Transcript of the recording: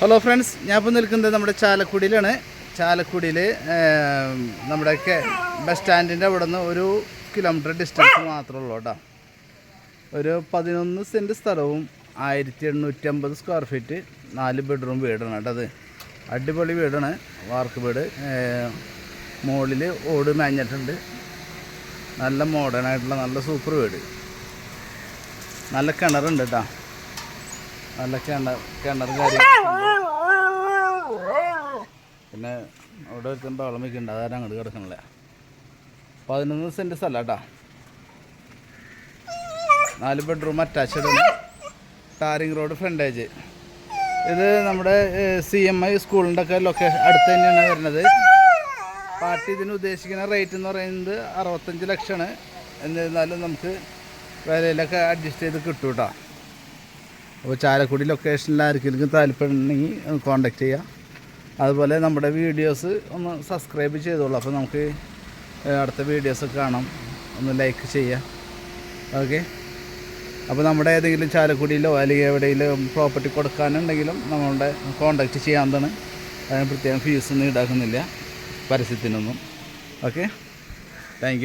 Hello friends ഞാൻ ഇപ്പോൾ നിൽക്കുന്നത് നമ്മുടെ ചാലക്കുടിയിലാണ്. ചാലക്കുടിയിൽ നമ്മുടെ ബസ് സ്റ്റാൻഡിന്റെ അവിടെ നിന്ന് ഒരു കിലോമീറ്റർ ഡിസ്റ്റൻസ് മാത്രമേ ഉള്ളൂ കേട്ടോ. ഒരു പതിനൊന്ന് സെന്റ് സ്ഥലവും ആയിരത്തി എണ്ണൂറ്റമ്പത് സ്ക്വയർ ഫീറ്റ് നാല് ബെഡ്റൂം വീടാണ് കേട്ടോ അത്. അടിപൊളി വീടാണ്. വാർക്ക് വീട്. മുകളിൽ ഓട് മേഞ്ഞിട്ടുണ്ട്. നല്ല മോഡേൺ ആയിട്ടുള്ള നല്ല സൂപ്പർ വീട്. നല്ല കിണറുണ്ട് കേട്ടോ. നല്ല കിണർ കിണർ കാര്യങ്ങളൊക്കെ പിന്നെ അവിടെ ഒരുത്തൻ ബഹളം വെക്കുന്നുണ്ട് അതാരും അങ്ങോട്ട് കിടക്കണില്ല പതിനൊന്ന് സെന്റ് സ്ഥലം കേട്ടോ നാല് bedroom attached tarring road frontage ഇത് നമ്മുടെ സി എം ഐ സ്കൂളിന്റെ ഒക്കെ ലൊക്കേഷൻ അടുത്ത് തന്നെയാണ് വരുന്നത്. പാർട്ടി ഇതിന് ഉദ്ദേശിക്കുന്ന റേറ്റ് എന്ന് പറയുന്നത് അറുപത്തഞ്ച് ലക്ഷമാണ്. എന്നിരുന്നാലും നമുക്ക് വിലയിലൊക്കെ അഡ്ജസ്റ്റ് ചെയ്ത് കിട്ടും കേട്ടോ അപ്പോൾ ചാലക്കുടി ലൊക്കേഷനിൽ ആർക്കെങ്കിലും താല്പര്യം ഉണ്ടെങ്കിൽ കോണ്ടാക്ട് ചെയ്യുക അതുപോലെ നമ്മുടെ വീഡിയോസ് ഒന്ന് സബ്സ്ക്രൈബ് ചെയ്തോളൂ. അപ്പോൾ നമുക്ക് അടുത്ത വീഡിയോസ് കാണാം. ഒന്ന് ലൈക്ക് ചെയ്യുക ഓക്കെ അപ്പോൾ നമ്മുടെ ഏതെങ്കിലും ചാലക്കുടിയിലോ അല്ലെങ്കിൽ എവിടെയെങ്കിലും പ്രോപ്പർട്ടി കൊടുക്കാനുണ്ടെങ്കിലും നമ്മളുടെ കോണ്ടാക്ട് ചെയ്യാവുന്നതാണ് അതിന് പ്രത്യേകം ഫീസൊന്നും ഈടാക്കുന്നില്ല. പരസ്യത്തിനൊന്നും. Okay thank